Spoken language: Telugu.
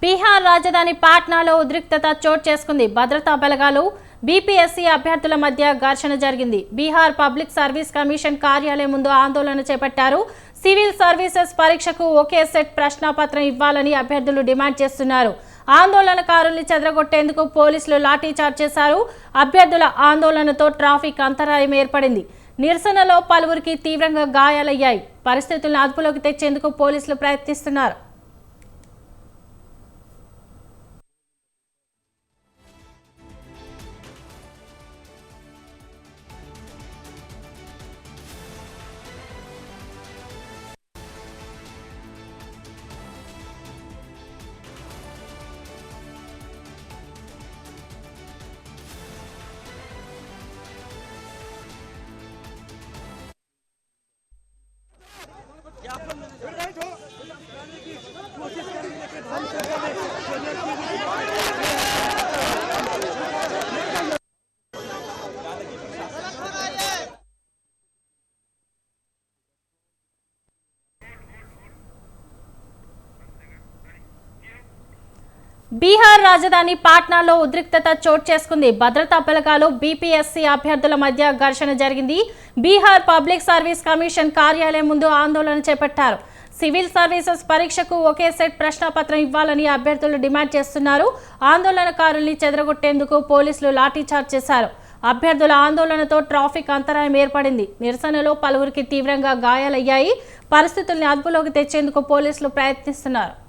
బీహార్ రాజధాని పాట్నాలో ఉద్రిక్తత చోటు చేసుకుంది. భద్రతా బలగాలు బీపీఎస్సీ అభ్యర్థుల మధ్య ఘర్షణ జరిగింది. బీహార్ పబ్లిక్ సర్వీస్ కమిషన్ కార్యాలయం ముందు ఆందోళన చేపట్టారు. సివిల్ సర్వీసెస్ పరీక్షకు ఒకే సెట్ ప్రశ్నాపత్రం ఇవ్వాలని అభ్యర్థులు డిమాండ్ చేస్తున్నారు. ఆందోళనకారుల్ని చెదరగొట్టేందుకు పోలీసులు లాఠీచార్జ్ చేశారు. అభ్యర్థుల ఆందోళనతో ట్రాఫిక్ అంతరాయం ఏర్పడింది. నిరసనలో పలువురికి తీవ్రంగా గాయాలయ్యాయి. పరిస్థితులను అదుపులోకి తెచ్చేందుకు పోలీసులు ప్రయత్నిస్తున్నారు. బీహార్ రాజధాని పాట్నాలో ఉద్రిక్తత చోటు చేసుకుంది. భద్రతా పలకాలు బీపీఎస్సీ అభ్యర్థుల మధ్య ఘర్షణ జరిగింది. బీహార్ పబ్లిక్ సర్వీస్ కమిషన్ కార్యాలయం ముందు ఆందోళన చేపట్టారు. సివిల్ సర్వీసెస్ పరీక్షకు ఒకే సెట్ ప్రశ్నపత్రం ఇవ్వాలని అభ్యర్థులు డిమాండ్ చేస్తున్నారు. ఆందోళనకారుల్ని చెదరగొట్టేందుకు పోలీసులు లాఠీచార్జ్ చేశారు. అభ్యర్థుల ఆందోళనతో ట్రాఫిక్ అంతరాయం ఏర్పడింది. నిరసనలో పలువురికి తీవ్రంగా గాయాలయ్యాయి. పరిస్థితుల్ని అదుపులోకి తెచ్చేందుకు పోలీసులు ప్రయత్నిస్తున్నారు.